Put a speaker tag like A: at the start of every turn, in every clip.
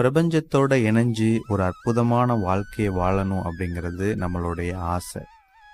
A: பிரபஞ்சத்தோட இணைஞ்சு ஒரு அற்புதமான வாழ்க்கையை வாழணும் அப்படிங்கிறது நம்மளுடைய ஆசை.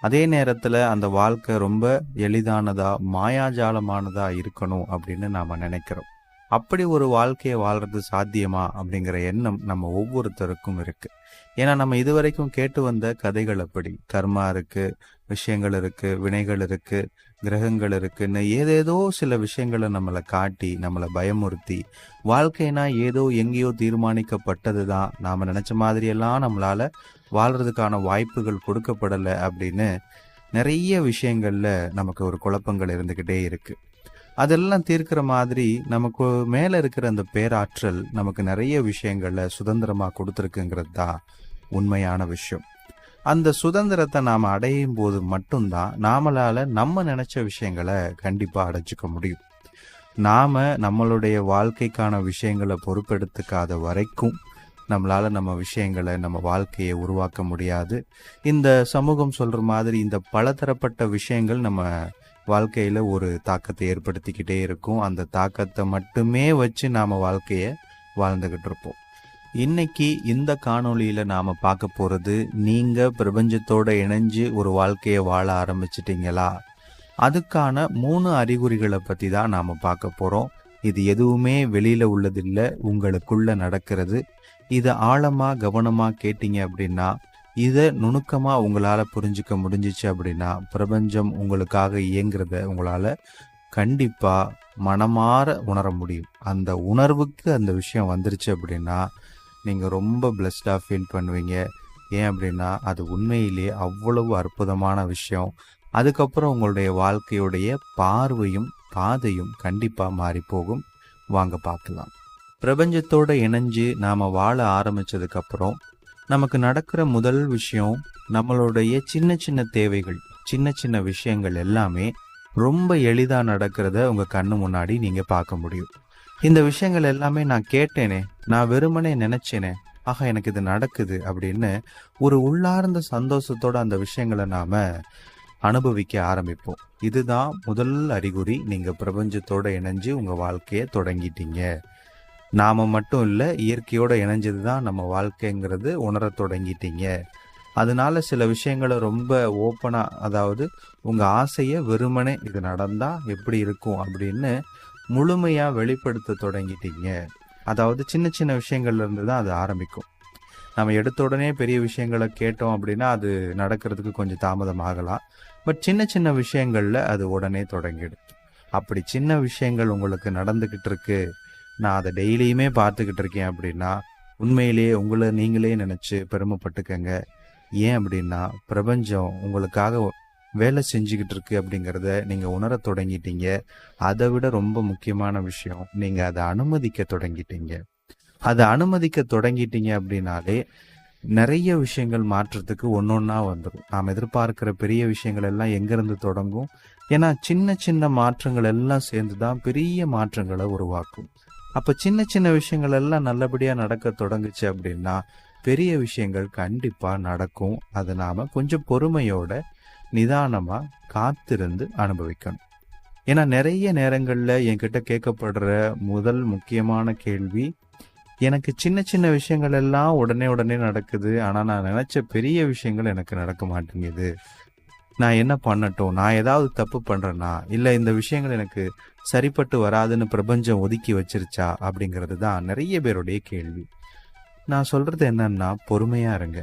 A: அதே நேரத்துல அந்த வாழ்க்கை ரொம்ப எளிதானதா மாயாஜாலமானதா இருக்கணும் அப்படின்னு நாம நினைக்கிறோம். அப்படி ஒரு வாழ்க்கையை வாழ்றது சாத்தியமா அப்படிங்கிற எண்ணம் நம்ம ஒவ்வொருத்தருக்கும் இருக்கு. ஏன்னா நம்ம இதுவரைக்கும் கேட்டு வந்த கதைகள் அப்படி. கர்மா இருக்கு விஷயங்கள் இருக்கு வினைகள் இருக்கு கிரகங்கள் இருக்குன்னு ஏதேதோ சில விஷயங்களை நம்மளை காட்டி நம்மளை பயமுறுத்தி வாழ்க்கைனா ஏதோ எங்கேயோ தீர்மானிக்கப்பட்டது தான் நாம் நினச்ச மாதிரியெல்லாம் நம்மளால வாழ்றதுக்கான வாய்ப்புகள் கொடுக்கப்படலை அப்படின்னு நிறைய விஷயங்கள்ல நமக்கு ஒரு குழப்பங்கள் இருந்துக்கிட்டே இருக்கு. அதெல்லாம் தீர்க்கிற மாதிரி நமக்கு மேலே இருக்கிற அந்த பேராற்றல் நமக்கு நிறைய விஷயங்களை சுதந்திரமாக கொடுத்துருக்குங்கிறது தான் உண்மையான விஷயம். அந்த சுதந்திரத்தை நாம் அடையும் போது மட்டும்தான் நாமளால நம்ம நினைச்ச விஷயங்களை கண்டிப்பா அடைச்சிக்க முடியும். நாம நம்மளுடைய வாழ்க்கைக்கான விஷயங்களை பொறுப்பெடுத்துக்காத வரைக்கும் நம்மளால நம்ம விஷயங்களை நம்ம வாழ்க்கையை உருவாக்க முடியாது. இந்த சமூகம் சொல்ற மாதிரி இந்த பலதரப்பட்ட விஷயங்கள் நம்ம வாழ்க்கையில ஒரு தாக்கத்தை ஏற்படுத்திக்கிட்டே இருக்கும். அந்த தாக்கத்தை மட்டுமே வச்சு நாம வாழ்க்கைய வாழ்ந்துகிட்டு இருப்போம். இன்னைக்கு இந்த காணொளியில நாம பார்க்க போறது நீங்க பிரபஞ்சத்தோட இணைஞ்சு ஒரு வாழ்க்கையை வாழ ஆரம்பிச்சிட்டீங்களா? அதுக்கான மூணு அறிகுறிகளை பத்தி தான் நாம பார்க்க போறோம். இது எதுவுமே வெளியில உள்ளதில்ல உங்களுக்குள்ள நடக்கிறது. இதை ஆழமா கவனமா கேட்டீங்க அப்படின்னா இதை நுணுக்கமா உங்களால புரிஞ்சுக்க முடிஞ்சிச்சு அப்படின்னா பிரபஞ்சம் உங்களுக்காக இயங்குறத உங்களால கண்டிப்பா மனமாற உணர முடியும். அந்த உணர்வுக்கு அந்த விஷயம் வந்துருச்சு அப்படின்னா நீங்கள் ரொம்ப பிளஸ்டாக ஃபீல் பண்ணுவீங்க. ஏன் அப்படின்னா அது உண்மையிலேயே அவ்வளவு அற்புதமான விஷயம். அதுக்கப்புறம் உங்களுடைய வாழ்க்கையுடைய பார்வையும் பாதையும் கண்டிப்பாக மாறி போகும் வாங்க பார்க்கலாம். பிரபஞ்சத்தோட இணைஞ்சு நாம் வாழ ஆரம்பித்ததுக்கப்புறம் நமக்கு நடக்கிற முதல் விஷயம் நம்மளுடைய சின்ன சின்ன தேவைகள் சின்ன சின்ன விஷயங்கள் எல்லாமே ரொம்ப எளிதாக நடக்கிறத உங்கள் கண்ணு முன்னாடி நீங்கள் பார்க்க முடியும். இந்த விஷயங்கள் எல்லாமே நான் கேட்டேனே நான் வெறுமனே நினைச்சேனே ஆக எனக்கு இது நடக்குது அப்படின்னு ஒரு உள்ளார்ந்த சந்தோஷத்தோட அந்த விஷயங்களை நாம அனுபவிக்க ஆரம்பிப்போம். இதுதான் முதல் அறிகுறி. நீங்க பிரபஞ்சத்தோட இணைஞ்சு உங்க வாழ்க்கையை தொடங்கிட்டீங்க. நாம மட்டும் இல்லை இயற்கையோட இணைஞ்சது தான் நம்ம வாழ்க்கைங்கிறது உணர தொடங்கிட்டீங்க. அதனால சில விஷயங்களை ரொம்ப ஓப்பனாக அதாவது உங்கள் ஆசையை வெறுமனே இது நடந்தால் எப்படி இருக்கும் அப்படின்னு முழுமையாக வெளிப்படுத்த தொடங்கிட்டீங்க. அதாவது சின்ன சின்ன விஷயங்கள்ல இருந்து தான் அது ஆரம்பிக்கும். நம்ம எடுத்த உடனே பெரிய விஷயங்களை கேட்டோம் அப்படின்னா அது நடக்கிறதுக்கு கொஞ்சம் தாமதம் ஆகலாம். பட் சின்ன சின்ன விஷயங்கள்ல அது உடனே தொடங்கிடும். அப்படி சின்ன விஷயங்கள் உங்களுக்கு நடந்துக்கிட்டு இருக்கு. நான் அதை டெய்லியுமே பார்த்துக்கிட்டு இருக்கேன் அப்படின்னா உண்மையிலேயே உங்களை நீங்களே நினைச்சு பெருமைப்பட்டுக்கங்க. ஏன் அப்படின்னா பிரபஞ்சம் உங்களுக்காக வேலை செஞ்சுக்கிட்டு இருக்கு அப்படிங்கிறத நீங்கள் உணர தொடங்கிட்டீங்க. அதை விட ரொம்ப முக்கியமான விஷயம் நீங்கள் அதை அனுமதிக்க தொடங்கிட்டீங்க. அதை அனுமதிக்க தொடங்கிட்டீங்க அப்படின்னாலே நிறைய விஷயங்கள் மாற்றத்துக்கு ஒன்னொன்னா வந்துடும் நாம் எதிர்பார்க்கிற பெரிய விஷயங்கள் எல்லாம் எங்கேருந்து தொடங்கும்? ஏன்னா சின்ன சின்ன மாற்றங்கள் எல்லாம் சேர்ந்து தான் பெரிய மாற்றங்களை உருவாக்கும். அப்போ சின்ன சின்ன விஷயங்கள் எல்லாம் நல்லபடியாக நடக்க தொடங்குச்சு அப்படின்னா பெரிய விஷயங்கள் கண்டிப்பாக நடக்கும். அதை நாம் கொஞ்சம் பொறுமையோட நிதானமாக காத்திருந்து அனுபவிக்கணும். ஏன்னா நிறைய நேரங்களில் என்கிட்ட கேட்கப்படுற முதல் முக்கியமான கேள்வி எனக்கு சின்ன சின்ன விஷயங்கள் எல்லாம் உடனே உடனே நடக்குது. ஆனால் நான் நினச்ச பெரிய விஷயங்கள் எனக்கு நடக்க மாட்டேங்குது. நான் என்ன பண்ணட்டும்? நான் ஏதாவது தப்பு பண்ணுறேன்னா இல்லை இந்த விஷயங்கள் எனக்கு சரிப்பட்டு வராதுன்னு பிரபஞ்சம் ஒதுக்கி வச்சிருச்சா? அப்படிங்கிறது தான் நிறைய பேருடைய கேள்வி. நான் சொல்கிறது என்னன்னா பொறுமையாக இருங்க.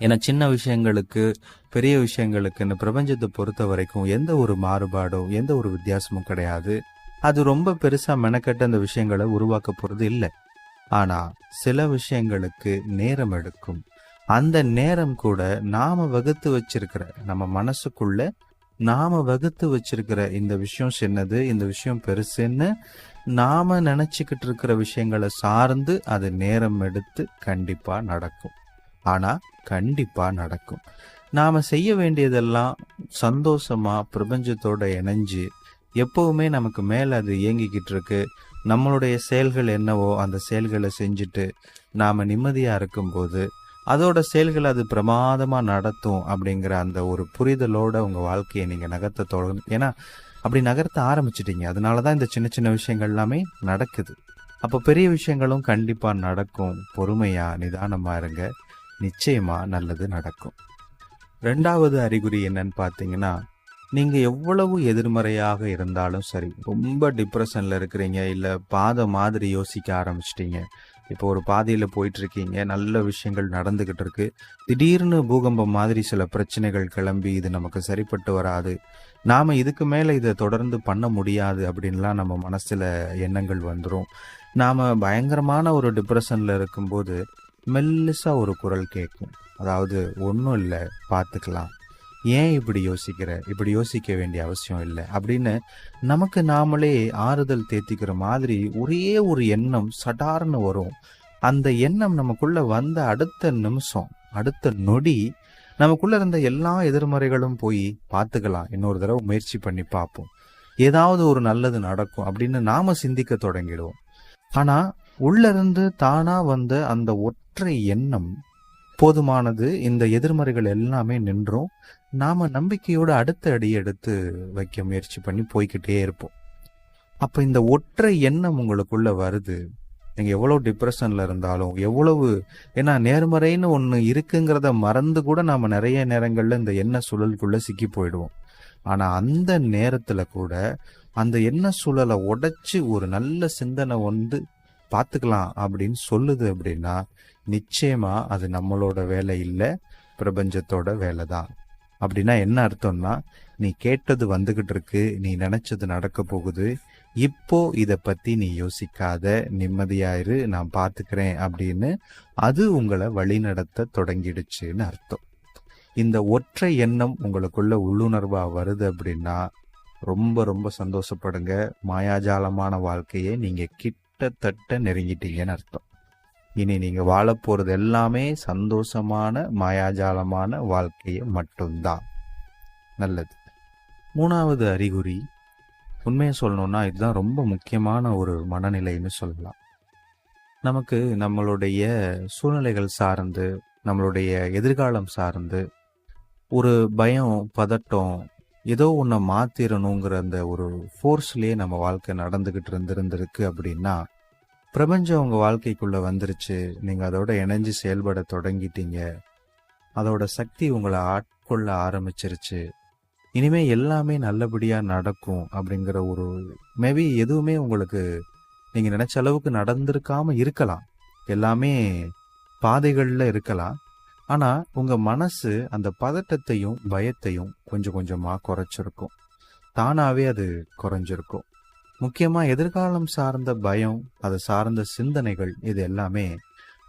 A: ஏன்னா சின்ன விஷயங்களுக்கு பெரிய விஷயங்களுக்குன்னு பிரபஞ்சத்தை பொறுத்த வரைக்கும் எந்த ஒரு மாறுபாடும் எந்த ஒரு வித்தியாசமும் கிடையாது. அது ரொம்ப பெருசா மெனக்கட்ட அந்த விஷயங்களை உருவாக்க போறது இல்லை. ஆனா சில விஷயங்களுக்கு நேரம் எடுக்கும். அந்த நேரம் கூட நாம வகுத்து வச்சிருக்கிற நம்ம மனசுக்குள்ள நாம வகுத்து வச்சிருக்கிற இந்த விஷயம் சின்னது இந்த விஷயம் பெருசுன்னு நாம நினைச்சுக்கிட்டு இருக்கிற விஷயங்களை சார்ந்து அது நேரம் எடுத்து கண்டிப்பா நடக்கும். ஆனால் கண்டிப்பாக நடக்கும். நாம் செய்ய வேண்டியதெல்லாம் சந்தோஷமா பிரபஞ்சத்தோடு இணைஞ்சு எப்போவுமே நமக்கு மேலே அது இயங்கிக்கிட்டு இருக்கு. நம்மளுடைய செயல்கள் என்னவோ அந்த செயல்களை செஞ்சுட்டு நாம் நிம்மதியாக இருக்கும்போது அதோட செயல்கள் அது பிரமாதமாக நடத்தும் அப்படிங்கிற அந்த ஒரு புரிதலோட உங்கள் வாழ்க்கையை நீங்கள் நகர்த்த தொடங்கணும் ஏன்னா அப்படி நகர்த்த ஆரம்பிச்சிட்டீங்க. அதனாலதான் இந்த சின்ன சின்ன விஷயங்கள் எல்லாமே நடக்குது. அப்போ பெரிய விஷயங்களும் கண்டிப்பாக நடக்கும். பொறுமையாக நிதானமாக இருங்க. நிச்சயமாக நல்லது நடக்கும். ரெண்டாவது அறிகுறி என்னன்னு பார்த்தீங்கன்னா நீங்கள் எவ்வளவு எதிர்மறையாக இருந்தாலும் சரி ரொம்ப டிப்ரெஷனில் இருக்கிறீங்க இல்லை பாதை மாதிரி யோசிக்க ஆரம்பிச்சிட்டீங்க. இப்போ ஒரு பாதையில் போயிட்டுருக்கீங்க நல்ல விஷயங்கள் நடந்துக்கிட்டு இருக்கு. திடீர்னு பூகம்பம் மாதிரி சில பிரச்சனைகள் கிளம்பி இது நமக்கு சரிப்பட்டு வராது. நாம் இதுக்கு மேலே இதை தொடர்ந்து பண்ண முடியாது அப்படின்லாம் நம்ம மனசில் எண்ணங்கள் வந்துடும் நாம் பயங்கரமான ஒரு டிப்ரெஷனில் இருக்கும்போது மெல்லுசாக ஒரு குரல் கேட்கும். அதாவது ஒன்றும் இல்லை பார்த்துக்கலாம் ஏன் இப்படி யோசிக்கிற? இப்படி யோசிக்க வேண்டிய அவசியம் இல்லை. அப்படின்னு நமக்கு நாமளே ஆறுதல் தேத்திக்கிற மாதிரி ஒரே ஒரு எண்ணம் சடார்னு வரும். அந்த எண்ணம் நமக்குள்ள வந்த அடுத்த நிமிஷம் அடுத்த நொடி நமக்குள்ள இருந்த எல்லா எதிர்மறைகளும் போய் பார்த்துக்கலாம் இன்னொரு தடவை முயற்சி பண்ணி பார்ப்போம் ஏதாவது ஒரு நல்லது நடக்கும் அப்படின்னு நாம சிந்திக்க தொடங்கிடுவோம். ஆனா உள்ளிருந்து தானா வந்த அந்த ஒற்றை எண்ணம் போதுமானது. இந்த எதிர்மறைகள் எல்லாமே நின்றும். நாம நம்பிக்கையோட அடுத்த அடி எடுத்து வைக்க முயற்சி பண்ணி போய்கிட்டே இருப்போம். அப்ப இந்த ஒற்றை எண்ணம் உங்களுக்குள்ள வருது. நீங்க எவ்வளவு டிப்ரெஷன்ல இருந்தாலும் எவ்வளவு ஏன்னா நேர்மறைன்னு ஒண்ணு இருக்குங்கிறத மறந்து கூட நாம நிறைய நேரங்கள்ல இந்த எண்ண சுழலுக்குள்ள சிக்கி போயிடுவோம். ஆனா அந்த நேரத்துல கூட அந்த எண்ண சூழலை உடைச்சு ஒரு நல்ல சிந்தனை வந்து பார்த்துக்கலாம் அப்படின்னு சொல்லுது அப்படின்னா நிச்சயமா அது நம்மளோட வேலை இல்லை பிரபஞ்சத்தோட வேலை தான். அப்படின்னா என்ன அர்த்தம்னா நீ கேட்டது வந்துகிட்டு இருக்கு நீ நினைச்சது நடக்க போகுது இப்போ இத பத்தி நீ யோசிக்காத நிம்மதியாயிரு நான் பார்த்துக்கிறேன் அப்படின்னு அது உங்களை வழிநடத்த தொடங்கிடுச்சுன்னு அர்த்தம். இந்த ஒற்றை எண்ணம் உங்களுக்குள்ள உள்ளுணர்வா வருது அப்படின்னா ரொம்ப ரொம்ப சந்தோஷப்படுங்க. மாயாஜாலமான வாழ்க்கையை நீங்க கிட்டத்தட்ட நெருங்கிட்டீங்கன்னு அர்த்தம். இனி நீங்கள் வாழ போகிறது எல்லாமே சந்தோஷமான மாயாஜாலமான வாழ்க்கையை மட்டும்தான். நல்லது. மூணாவது அறிகுறி உண்மையை சொல்லணும்னா இதுதான் ரொம்ப முக்கியமான ஒரு மனநிலைன்னு சொல்லலாம். நமக்கு நம்மளுடைய சூழ்நிலைகள் சார்ந்து நம்மளுடைய எதிர்காலம் சார்ந்து ஒரு பயம் பதட்டம் ஏதோ ஒன்றை மாத்திரணுங்கிற அந்த ஒரு ஃபோர்ஸ்லேயே நம்ம வாழ்க்கை நடந்துக்கிட்டு இருந்திருந்திருக்கு அப்படின்னா பிரபஞ்சம் உங்கள் வாழ்க்கைக்குள்ளே வந்துருச்சு. நீங்கள் அதோட இணைஞ்சு செயல்பட தொடங்கிட்டீங்க. அதோட சக்தி உங்களை ஆட்கொள்ள ஆரம்பிச்சிருச்சு. இனிமே எல்லாமே நல்லபடியாக நடக்கும் அப்படிங்கிற ஒரு மேபி எதுவுமே உங்களுக்கு நீங்கள் நினைச்ச அளவுக்கு நடந்திருக்காமல் இருக்கலாம். எல்லாமே பாதைகளில் இருக்கலாம். ஆனா உங்க மனசு அந்த பதட்டத்தையும் பயத்தையும் கொஞ்சம் கொஞ்சமா குறைச்சிருக்கும். தானாவே அது குறைஞ்சிருக்கும். முக்கியமா எதிர்காலம் சார்ந்த பயம் அது சார்ந்த சிந்தனைகள் இது எல்லாமே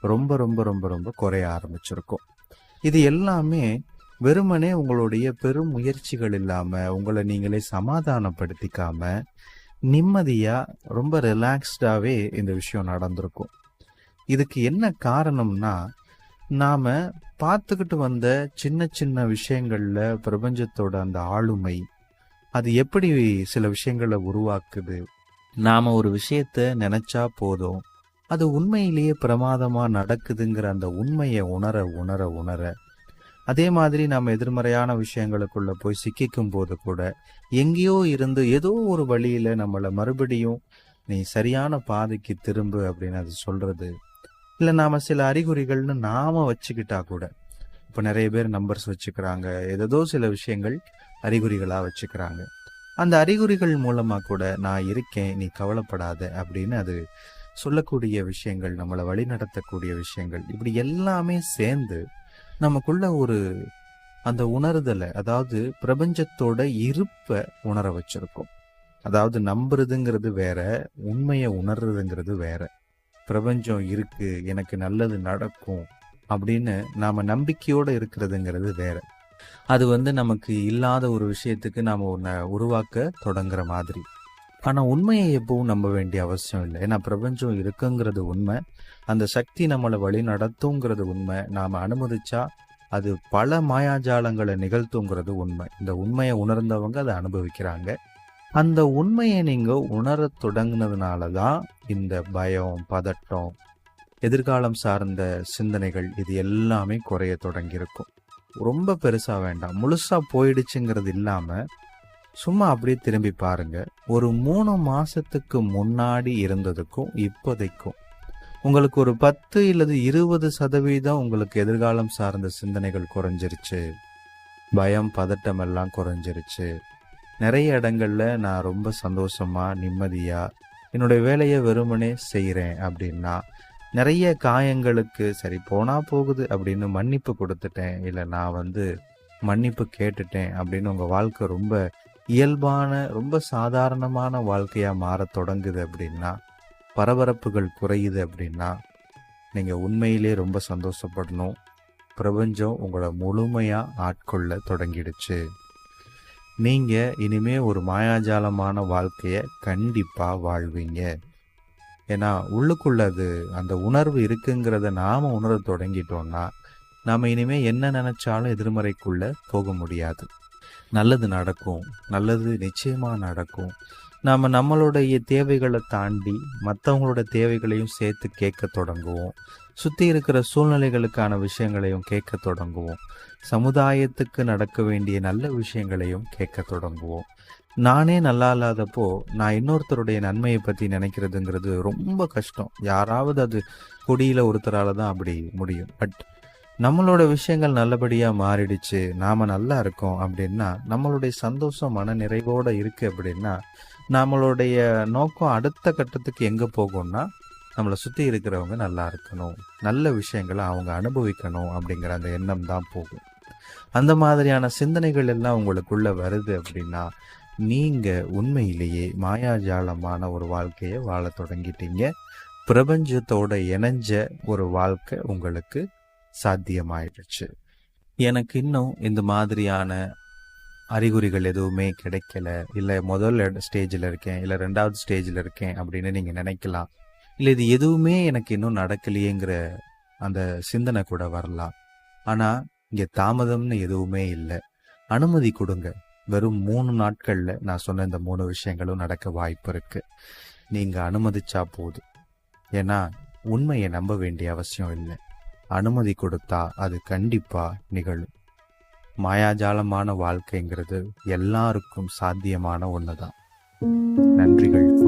A: ரொம்ப ரொம்ப ரொம்ப ரொம்ப குறைய ஆரம்பிச்சிருக்கும். இது எல்லாமே வெறுமனே உங்களுடைய பெரும் முயற்சிகள் இல்லாம உங்களை நீங்களே சமாதானப்படுத்திக்காம நிம்மதியா ரொம்ப ரிலாக்ஸ்டாவே இந்த விஷயம் நடந்திருக்கும். இதுக்கு என்ன காரணம்னா நாம பார்த்துக்கிட்டு வந்த சின்ன சின்ன விஷயங்கள்ல பிரபஞ்சத்தோட அந்த ஆளுமை அது எப்படி சில விஷயங்களை உருவாக்குது? நாம ஒரு விஷயத்த நினைச்சா போதும். அது உண்மையிலேயே பிரமாதமா நடக்குதுங்கிற அந்த உண்மையை உணர உணர உணர. அதே மாதிரி நம்ம எதிர்மறையான விஷயங்களுக்குள்ள போய் சிக்கிக்கும் போது கூட எங்கேயோ இருந்து ஏதோ ஒரு வழியில நம்மளை மறுபடியும் நீ சரியான பாதைக்கு திரும்பு அப்படின்னு அது சொல்றது. இல்ல நாம சில அறிகுறிகள்னு நாம வச்சுக்கிட்டா கூட இப்ப நிறைய பேர் நம்பர்ஸ் வச்சுக்கிறாங்க ஏதோ சில விஷயங்கள் அறிகுறிகளா வச்சுக்கிறாங்க. அந்த அறிகுறிகள் மூலமா கூட நான் இருக்கேன் நீ கவலைப்படாத அப்படின்னு அது சொல்லக்கூடிய விஷயங்கள் நம்மளை வழி நடத்தக்கூடிய விஷயங்கள் இப்படி எல்லாமே சேர்ந்து நமக்குள்ள ஒரு அந்த உணர்தலை அதாவது பிரபஞ்சத்தோட இருப்பை உணர வச்சிருக்கோம். அதாவது நம்புறதுங்கிறது வேற உண்மையை உணர்றதுங்கிறது வேற. பிரபஞ்சம் இருக்கு எனக்கு நல்லது நடக்கும் அப்படின்னு நாம நம்பிக்கையோட இருக்கிறதுங்கிறது வேற. அது வந்து நமக்கு இல்லாத ஒரு விஷயத்துக்கு நாம ஒன்ன உருவாக்க தொடங்குற மாதிரி. ஆனா உண்மையை எப்பவும் நம்ப வேண்டிய அவசியம் இல்லை. ஏன்னா பிரபஞ்சம் இருக்குங்கிறது உண்மை. அந்த சக்தி நம்மளை வழி நடத்துங்கிறது உண்மை. நாம அனுமதிச்சா அது பல மாயாஜாலங்களை நிகழ்த்துங்கிறது உண்மை. இந்த உண்மையை உணர்ந்தவங்க அதை அனுபவிக்கிறாங்க. அந்த உண்மையை நீங்க உணர தொடங்கினதுனால தான் இந்த பயம் பதட்டம் எதிர்காலம் சார்ந்த சிந்தனைகள் இது எல்லாமே குறைய தொடங்கியிருக்கும். ரொம்ப பெருசா வேண்டாம். முழுசா போயிடுச்சுங்கிறது இல்லாம சும்மா அப்படியே திரும்பி பாருங்க. ஒரு மூணு மாசத்துக்கு முன்னாடி இருந்ததுக்கும் இப்போதைக்கும் உங்களுக்கு ஒரு பத்து இல்லது இருபது சதவீதம் உங்களுக்கு எதிர்காலம் சார்ந்த சிந்தனைகள் குறைஞ்சிருச்சு. பயம் பதட்டம் எல்லாம் குறைஞ்சிருச்சு. நிறைய இடங்களில் நான் ரொம்ப சந்தோஷமாக நிம்மதியாக என்னுடைய வேலையை வெறுமனே செய்கிறேன் அப்படின்னா நிறைய காயங்களுக்கு சரி போனால் போகுது அப்படின்னு மன்னிப்பு கொடுத்துட்டேன். இல்லை நான் வந்து மன்னிப்பு கேட்டுட்டேன் அப்படின்னு உங்கள் வாழ்க்கை ரொம்ப இயல்பான ரொம்ப சாதாரணமான வாழ்க்கையாக மாற தொடங்குது அப்படின்னா பரபரப்புகள் குறையுது அப்படின்னா நீங்கள் உண்மையிலே ரொம்ப சந்தோஷப்படணும். பிரபஞ்சம் உங்களை முழுமையாக ஆட்கொள்ள தொடங்கிடுச்சு. நீங்க இனிமே ஒரு மாயாஜாலமான வாழ்க்கைய கண்டிப்பா வாழ்வீங்க. ஏன்னா உள்ளுக்குள்ளது அந்த உணர்வு இருக்குங்கிறத நாம உணர தொடங்கிட்டோம்னா நாம இனிமே என்ன நினைச்சாலும் எதிர்மறைக்குள்ள போக முடியாது. நல்லது நடக்கும். நல்லது நிச்சயமா நடக்கும். நாம் நம்மளுடைய தேவைகளை தாண்டி மற்றவங்களோட தேவைகளையும் சேர்த்து கேட்க தொடங்குவோம். சுற்றி இருக்கிற சூழ்நிலைகளுக்கான விஷயங்களையும் கேட்க தொடங்குவோம். சமுதாயத்துக்கு நடக்க வேண்டிய நல்ல விஷயங்களையும் கேட்க தொடங்குவோம். நானே நல்லா இல்லாதப்போ நான் இன்னொருத்தருடைய நன்மையை பற்றி நினைக்கிறதுங்கிறது ரொம்ப கஷ்டம். யாராவது அது கொடியில ஒருத்தரால் தான் அப்படி முடியும். பட் நம்மளோட விஷயங்கள் நல்லபடியாக மாறிடுச்சு நாம் நல்லா இருக்கோம் அப்படின்னா நம்மளுடைய சந்தோஷம் மன நிறைவோடு இருக்குது அப்படின்னா நம்மளுடைய நோக்கம் அடுத்த கட்டத்துக்கு எங்கே போகும்னா நம்மளை சுற்றி இருக்கிறவங்க நல்லா இருக்கணும். நல்ல விஷயங்களை அவங்க அனுபவிக்கணும் அப்படிங்கிற அந்த எண்ணம் தான் போகும். அந்த மாதிரியான சிந்தனைகள் எல்லாம் உங்களுக்குள்ள வருது அப்படின்னா நீங்க உண்மையிலேயே மாயாஜாலமான ஒரு வாழ்க்கையை வாழ தொடங்கிட்டீங்க. பிரபஞ்சத்தோட இணைஞ்ச ஒரு வாழ்க்கை உங்களுக்கு சாத்தியமாயிடுச்சு. எனக்கு இன்னும் இந்த மாதிரியான அறிகுறிகள் எதுவுமே கிடைக்கல. இல்லை முதல் ஸ்டேஜில் இருக்கேன். இல்லை ரெண்டாவது ஸ்டேஜில் இருக்கேன் அப்படின்னு நீங்கள் நினைக்கலாம். இல்லை இது எதுவுமே எனக்கு இன்னும் நடக்கலையேங்கிற அந்த சிந்தனை கூட வரலாம். ஆனால் இங்கே தாமதம்னு எதுவுமே இல்லை. அனுமதி கொடுங்க. வெறும் மூணு நாட்களில் நான் சொன்ன இந்த மூணு விஷயங்களும் நடக்க வாய்ப்பு இருக்கு. நீங்கள் அனுமதிச்சா போதும். ஏன்னா உண்மையை நம்ப வேண்டிய அவசியம் இல்லை. அனுமதி கொடுத்தா அது கண்டிப்பாக நிகழும். மாயாஜாலமான வாழ்க்கைங்கிறது எல்லாருக்கும் சாத்தியமான ஒன்று தான் நன்றிகள்.